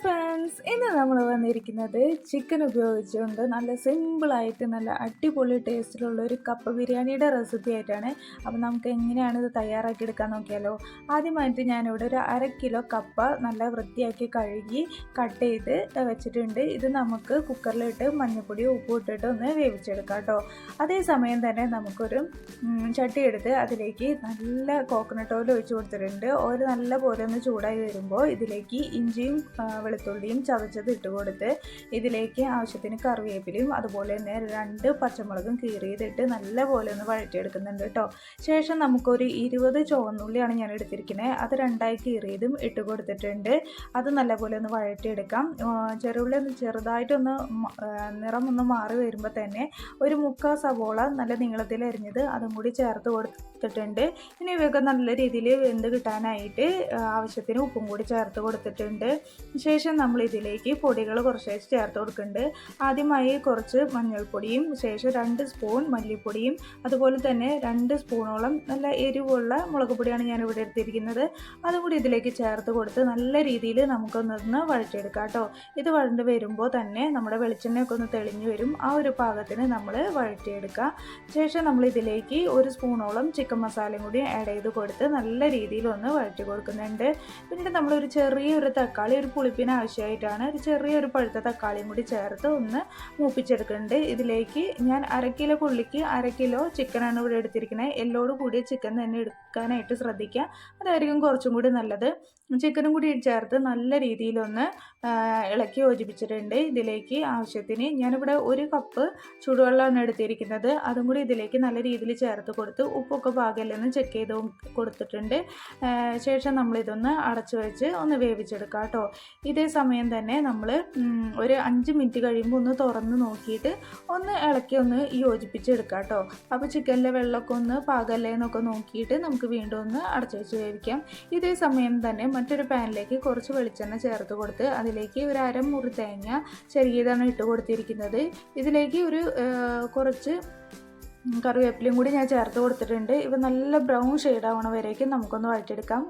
Friends friends ഇന്ന് നമ്മൾ വന്നിരിക്കുന്നത് ചിക്കൻ ഉപയോഗിച്ചുകൊണ്ട് നല്ല സിമ്പിളായിട്ട് നല്ല അടിപൊളി ടേസ്റ്റിലുള്ള ഒരു കപ്പ ബിരിയാണിയുടെ റെസിപ്പി ആയിട്ടാണ്. അപ്പോൾ നമുക്ക് എങ്ങനെയാണ് ഇത് തയ്യാറാക്കി എടുക്കാൻ നോക്കിയാലോ? ആദ്യമായിട്ട് ഞാനിവിടെ ഒരു അര കിലോ കപ്പ നല്ല വൃത്തിയാക്കി കഴുകി കട്ട് ചെയ്ത് വെച്ചിട്ടുണ്ട്. ഇത് നമുക്ക് കുക്കറിലിട്ട് മഞ്ഞൾപ്പൊടി ഉപ്പ് ഇട്ടിട്ട് ഒന്ന് വേവിച്ചെടുക്കാം കേട്ടോ. അതേസമയം തന്നെ നമുക്കൊരു ചട്ടി എടുത്ത് അതിലേക്ക് നല്ല കോക്കനട്ട് ഓയിൽ ഒഴിച്ച് കൊടുത്തിട്ടുണ്ട്. ഓയിൽ നല്ല പോലെ ഒന്ന് ചൂടായി വരുമ്പോൾ ഇതിലേക്ക് ഇഞ്ചിയും ആ, വെളുത്തുള്ളിയും ചതച്ചത് ഇട്ട് കൊടുത്ത് ഇതിലേക്ക് ആവശ്യത്തിന് കറിവേപ്പിലയും അതുപോലെ തന്നെ രണ്ട് പച്ചമുളകും കീറിയതിട്ട് നല്ല പോലെ ഒന്ന് വഴറ്റിയെടുക്കുന്നുണ്ട് കേട്ടോ. ശേഷം നമുക്കൊരു ഇരുപത് ചുവന്നുള്ളിയാണ് ഞാൻ എടുത്തിരിക്കുന്നത്. അത് രണ്ടായി കീറിയതും ഇട്ട് കൊടുത്തിട്ടുണ്ട്. അത് നല്ലപോലെ ഒന്ന് വഴറ്റിയെടുക്കാം. ചെറുള്ളി ഒന്ന് ചെറുതായിട്ടൊന്ന് നിറം ഒന്ന് മാറി വരുമ്പോൾ തന്നെ ഒരു മുക്കാൽ സവോള നല്ല നീളത്തിൽ അരിഞ്ഞത് അതും കൂടി ചേർത്ത് കൊടുത്തിട്ടുണ്ട്. ഇനി ഇവയൊക്കെ നല്ല രീതിയിൽ വെന്ത് കിട്ടാനായിട്ട് ആവശ്യത്തിന് ഉപ്പും കൂടി ചേർത്ത് കൊടുത്തിട്ടുണ്ട്. ശേഷം നമ്മൾ ഇതിലേക്ക് പൊടികൾ കുറച്ച് ചേർത്ത് കൊടുക്കുന്നുണ്ട്. ആദ്യമായി കുറച്ച് മഞ്ഞൾപ്പൊടിയും ശേഷം രണ്ട് സ്പൂൺ മല്ലിപ്പൊടിയും അതുപോലെ തന്നെ രണ്ട് സ്പൂണോളം നല്ല എരിവുള്ള മുളക് പൊടിയാണ് ഞാൻ ഇവിടെ എടുത്തിരിക്കുന്നത് അതുകൂടി ഇതിലേക്ക് ചേർത്ത് കൊടുത്ത് നല്ല രീതിയിൽ നമുക്കൊന്നൊന്ന് വഴറ്റിയെടുക്കാം കേട്ടോ. ഇത് വഴണ്ട് വരുമ്പോൾ തന്നെ നമ്മുടെ വെളിച്ചെണ്ണയൊക്കെ ഒന്ന് തെളിഞ്ഞു വരും. ആ ഒരു പാകത്തിന് നമ്മൾ വഴറ്റിയെടുക്കുക ശേഷം നമ്മൾ ഇതിലേക്ക് ഒരു സ്പൂണോളം ചിക്കൻ മസാലയും കൂടി ആഡ് ചെയ്ത് കൊടുത്ത് നല്ല രീതിയിൽ ഒന്ന് വഴറ്റി കൊടുക്കുന്നുണ്ട്. പിന്നീട് നമ്മളൊരു ചെറിയൊരു തക്കാളി ഒരു പുളിപ്പിന് ആവശ്യമായിട്ടാണ് ഒരു ചെറിയൊരു പഴുത്ത തക്കാളിയും കൂടി ചേർത്ത് ഒന്ന് മൂപ്പിച്ചെടുക്കുന്നുണ്ട്. ഇതിലേക്ക് ഞാൻ അര കിലോ പുള്ളിക്ക് അര കിലോ ചിക്കനാണ് ഇവിടെ എടുത്തിരിക്കുന്നത്. എല്ലോട് കൂടിയ ചിക്കൻ തന്നെ എടുക്കാനായിട്ട് ശ്രദ്ധിക്കുക. അതായിരിക്കും കുറച്ചും കൂടി നല്ലത്. ചിക്കനും കൂടി ചേർത്ത് നല്ല രീതിയിലൊന്ന് ഇളക്കി യോജിപ്പിച്ചിട്ടുണ്ട്. ഇതിലേക്ക് ആവശ്യത്തിന് ഞാനിവിടെ ഒരു കപ്പ് ചൂടുവെള്ളമാണ് എടുത്തിരിക്കുന്നത്. അതും കൂടി ഇതിലേക്ക് നല്ല രീതിയിൽ ചേർത്ത് കൊടുത്ത് ഉപ്പൊക്കെ പാകമല്ലെന്ന് ചെക്ക് ചെയ്ത് കൊടുത്തിട്ടുണ്ട്. ശേഷം നമ്മളിതൊന്ന് അടച്ചു വെച്ച് ഒന്ന് വേവിച്ചെടുക്കാം കേട്ടോ. ഇതേ സമയം തന്നെ നമ്മൾ ഒരു അഞ്ച് മിനിറ്റ് കഴിയുമ്പോൾ ഒന്ന് തുറന്ന് നോക്കിയിട്ട് ഒന്ന് ഇളക്കി ഒന്ന് യോജിപ്പിച്ചെടുക്കാം കേട്ടോ. അപ്പോൾ ചിക്കനിലെ വെള്ളമൊക്കെ ഒന്ന് പാകമല്ലേ എന്നൊക്കെ നോക്കിയിട്ട് നമുക്ക് വീണ്ടും ഒന്ന് അടച്ചു വെച്ച് വേവിക്കാം. ഇതേ സമയം തന്നെ മറ്റൊരു പാനിലേക്ക് കുറച്ച് വെളിച്ചെണ്ണ ചേർത്ത് കൊടുത്ത് അതിലേക്ക് ഒരു അരമുറി തേങ്ങ ചെറിയതാണ് ഇട്ട് കൊടുത്തിരിക്കുന്നത്. ഇതിലേക്ക് ഒരു കുറച്ച് കറിവേപ്പിലയും കൂടി ഞാൻ ചേർത്ത് കൊടുത്തിട്ടുണ്ട്. ഇവ നല്ല ബ്രൗൺ ഷെയ്ഡ് ആവണ വരേക്കും നമുക്കൊന്ന് വഴറ്റിയെടുക്കാം.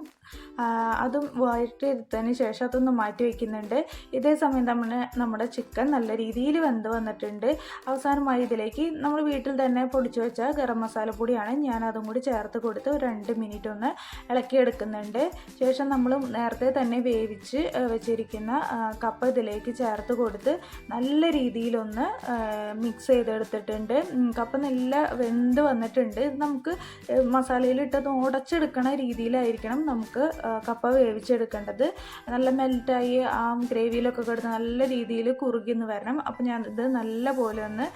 അതും വഴറ്റിയെടുത്തതിന് ശേഷം അതൊന്ന് മാറ്റി വയ്ക്കുന്നുണ്ട് ഇതേ സമയം നമ്മൾ നമ്മുടെ ചിക്കൻ നല്ല രീതിയിൽ വെന്ത് വന്നിട്ടുണ്ട്. അവസാനമായി ഇതിലേക്ക് നമ്മൾ വീട്ടിൽ തന്നെ പൊടിച്ചു വെച്ച ഗരം മസാല പൊടിയാണ് ഞാൻ അതും കൂടി ചേർത്ത് കൊടുത്ത് ഒരു രണ്ട് മിനിറ്റ് ഒന്ന് ഇളക്കിയെടുക്കുന്നുണ്ട്. ശേഷം നമ്മൾ നേരത്തെ തന്നെ വേവിച്ച് വെച്ചിരിക്കുന്ന കപ്പ ഇതിലേക്ക് ചേർത്ത് കൊടുത്ത് നല്ല രീതിയിലൊന്ന് മിക്സ് ചെയ്തെടുത്തിട്ടുണ്ട്. കപ്പ നല്ല വെന്ത് വന്നിട്ടുണ്ട്. നമുക്ക് മസാലയിലിട്ടത് ഉടച്ചെടുക്കണ രീതിയിലായിരിക്കണം നമുക്ക് കപ്പ വേവിച്ചെടുക്കേണ്ടത്. നല്ല മെൽറ്റായി ആ ഗ്രേവിയിലൊക്കെ കിടന്ന് നല്ല രീതിയിൽ കുറുകിന്ന് വരണം. അപ്പോൾ ഞാൻ ഇത് നല്ല പോലെ ഒന്ന്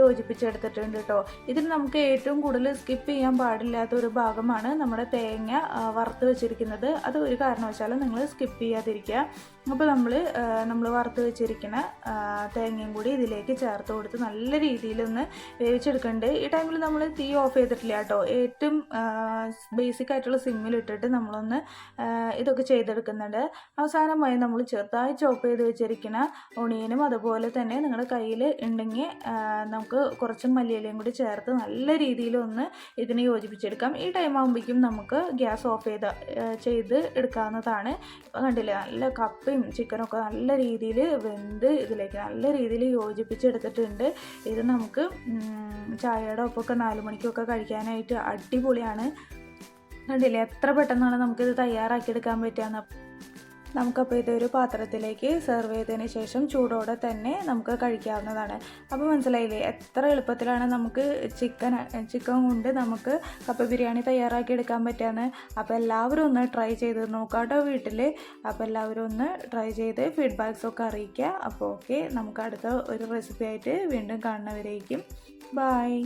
യോജിപ്പിച്ചെടുത്തിട്ടുണ്ട് കേട്ടോ ഇതിൽ നമുക്ക് ഏറ്റവും കൂടുതൽ സ്കിപ്പ് ചെയ്യാൻ പാടില്ലാത്ത ഒരു ഭാഗമാണ് നമ്മുടെ തേങ്ങ വറുത്ത് വെച്ചിരിക്കുന്നത്. അത് ഒരു കാരണവശാലും നിങ്ങൾ സ്കിപ്പ് ചെയ്യാതിരിക്കുക. അപ്പോൾ നമ്മൾ നമ്മൾ വറുത്ത് വെച്ചിരിക്കുന്ന തേങ്ങയും കൂടി ഇതിലേക്ക് ചേർത്ത് കൊടുത്ത് നല്ല രീതിയിലൊന്ന് വേവിച്ചെടുക്കുന്നുണ്ട് ഈ ടൈമിൽ നമ്മൾ തീ ഓഫ് ചെയ്തിട്ടില്ല കേട്ടോ. ഏറ്റവും ബേസിക് ആയിട്ടുള്ള സിമ്മിൽ ഇട്ടിട്ട് നമ്മളൊന്ന് ഇതൊക്കെ ചെയ്തെടുക്കുന്നുണ്ട്. അവസാനമായി നമ്മൾ ചെറുതായി ചോപ്പ് ചെയ്ത് വെച്ചിരിക്കുന്ന ഒണിയനും അതുപോലെ തന്നെ നിങ്ങളുടെ കയ്യിൽ ഉണ്ടെങ്കിൽ നമുക്ക് കുറച്ച് മല്ലിയിലയും കൂടി ചേർത്ത് നല്ല രീതിയിലൊന്ന് ഇതിനെ യോജിപ്പിച്ചെടുക്കാം. ഈ ടൈം ആകുമ്പോഴേക്കും നമുക്ക് ഗ്യാസ് ഓഫ് ചെയ്ത് ചെയ്ത് എടുക്കാവുന്നതാണ്. കണ്ടില്ലേ? നല്ല കപ്പയും ചിക്കനൊക്കെ നല്ല രീതിയിൽ വെന്ത് ഇതിലേക്ക് നല്ല രീതിയിൽ യോജിപ്പിച്ചെടുത്തിട്ടുണ്ട്. ഇത് നമുക്ക് ഉം, ചായയുടെ ഒപ്പമൊക്കെ നാല് മണിക്കൊക്കെ കഴിക്കാനായിട്ട് അടിപൊളിയാണ്. കണ്ടില്ലേ? എത്ര പെട്ടെന്നാണ് നമുക്കിത് തയ്യാറാക്കിയെടുക്കാൻ പറ്റുകയെന്ന് നമുക്കപ്പോൾ ഇതൊരു പാത്രത്തിലേക്ക് സെർവ് ചെയ്തതിന് ശേഷം ചൂടോടെ തന്നെ നമുക്ക് കഴിക്കാവുന്നതാണ്. അപ്പോൾ മനസ്സിലായില്ലേ? എത്ര എളുപ്പത്തിലാണ് നമുക്ക് ചിക്കൻ ചിക്കൻ കൊണ്ട് നമുക്ക് കപ്പ ബിരിയാണി തയ്യാറാക്കി എടുക്കാൻ പറ്റുകയെന്ന് അപ്പോൾ എല്ലാവരും ഒന്ന് ട്രൈ ചെയ്ത് നോക്കാട്ടോ കേട്ടോ വീട്ടിൽ അപ്പോൾ എല്ലാവരും ഒന്ന് ട്രൈ ചെയ്ത് ഫീഡ്ബാക്സ് ഒക്കെ അറിയിക്കുക. അപ്പോൾ ഓക്കെ നമുക്ക് അടുത്ത ഒരു റെസിപ്പി ആയിട്ട് വീണ്ടും കാണുന്നവരേക്കും. ബായ്